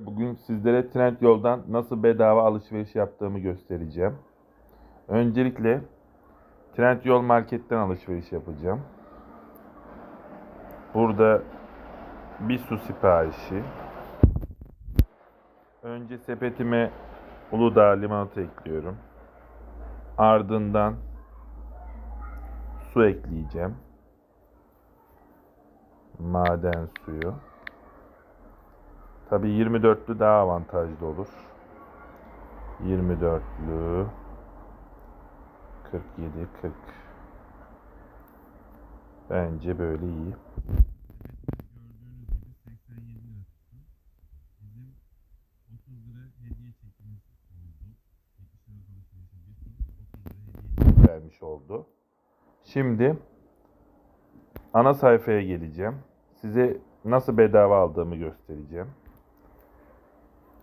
Bugün sizlere Trendyol'dan nasıl bedava alışveriş yaptığımı göstereceğim. Öncelikle Trendyol Market'ten alışveriş yapacağım. Burada bir su siparişi. Önce sepetime Uludağ limonata ekliyorum. Ardından su ekleyeceğim. Maden suyu. Tabi 24'lü daha avantajlı olur. 24'lü 47 40 Bence böyle iyi. vermiş oldu. Şimdi ana sayfaya geleceğim. Size nasıl bedava aldığımı göstereceğim.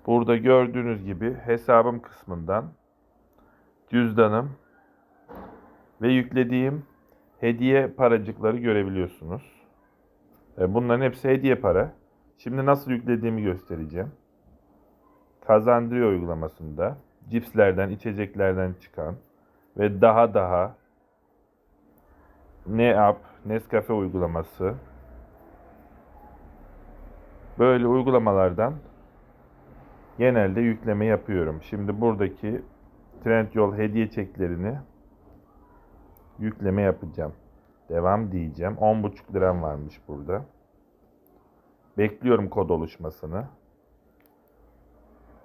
Burada gördüğünüz gibi hesabım kısmından cüzdanım ve yüklediğim hediye paracıkları görebiliyorsunuz. E, Bunların hepsi hediye para. Şimdi nasıl yüklediğimi göstereceğim. Kazandırıyor uygulamasında cipslerden, içeceklerden çıkan ve daha daha ne app, Nescafe uygulaması böyle uygulamalardan genelde yükleme yapıyorum. Şimdi buradaki Trendyol hediye çeklerini yükleme yapacağım. Devam diyeceğim. 10,5 liram varmış burada. Bekliyorum kod oluşmasını.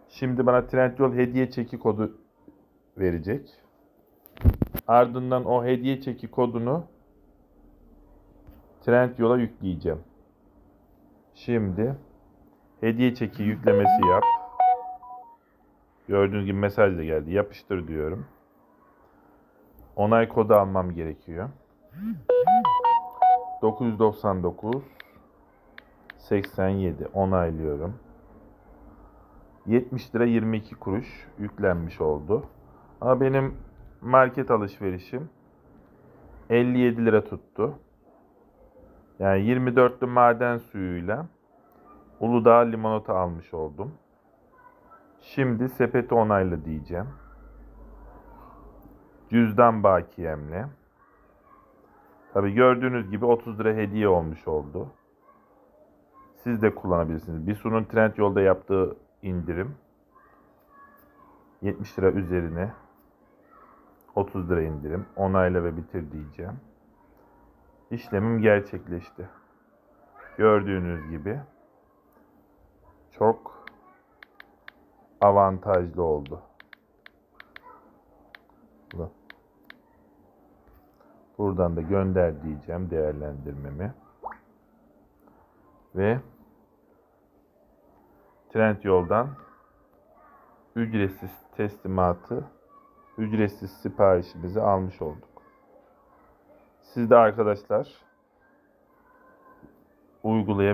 Şimdi bana Trendyol hediye çeki kodu verecek. Ardından o hediye çeki kodunu Trendyol'a yükleyeceğim. Şimdi hediye çeki yüklemesi yap. Gördüğünüz gibi mesaj da geldi. Yapıştır diyorum. Onay kodu almam gerekiyor. 999 87 onaylıyorum. 70 lira 22 kuruş yüklenmiş oldu. Ama benim market alışverişim 57 lira tuttu. Yani 24'lü maden suyuyla Uludağ limonata almış oldum. Şimdi sepeti onayla diyeceğim. Cüzdan bakiyemle. Tabi gördüğünüz gibi 30 lira hediye olmuş oldu. Siz de kullanabilirsiniz. Bisu'nun Trendyol'da yaptığı indirim 70 lira üzerine 30 lira indirim. Onayla ve bitir diyeceğim. İşlemim gerçekleşti. Gördüğünüz gibi çok avantajlı oldu. Bu. Buradan da gönder diyeceğim değerlendirmemi. Ve Trendyol'dan ücretsiz teslimatı, ücretsiz siparişimizi almış olduk. Siz de arkadaşlar uygulayabilirsiniz.